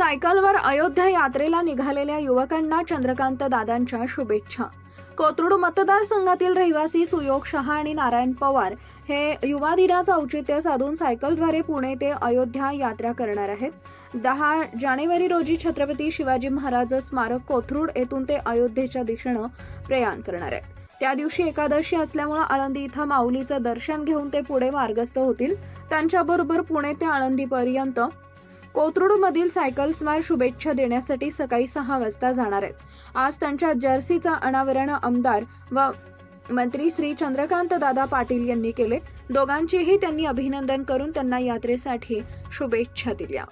सायकलवर अयोध्या यात्रेला निघालेल्या युवकांना चंद्रकांत दादांच्या शुभेच्छा. कोथरूड मतदारसंघातील रहिवासी सुयोग शहा आणि नारायण पवार हे युवा दिनाचं औचित्य साधून सायकलद्वारे पुणे ते अयोध्या यात्रा करणार आहेत. दहा जानेवारी रोजी छत्रपती शिवाजी महाराज स्मारक कोथरूड येथून ते अयोध्येच्या दिशेनं प्रयाण करणार आहेत. त्या दिवशी एकादशी असल्यामुळे आळंदी इथं माऊलीचं दर्शन घेऊन ते पुढे मार्गस्थ होतील. त्यांच्याबरोबर पुणे ते आळंदीपर्यंत कोथरूडमधील सायकल स्मार शुभेच्छा देण्यासाठी सकाळी सहा वाजता जाणार आहेत. आज त्यांच्या जर्सीचा अनावरण आमदार व मंत्री श्री चंद्रकांत दादा पाटील यांनी केले. दोघांचेही त्यांनी अभिनंदन करून त्यांना यात्रेसाठी शुभेच्छा दिल्या.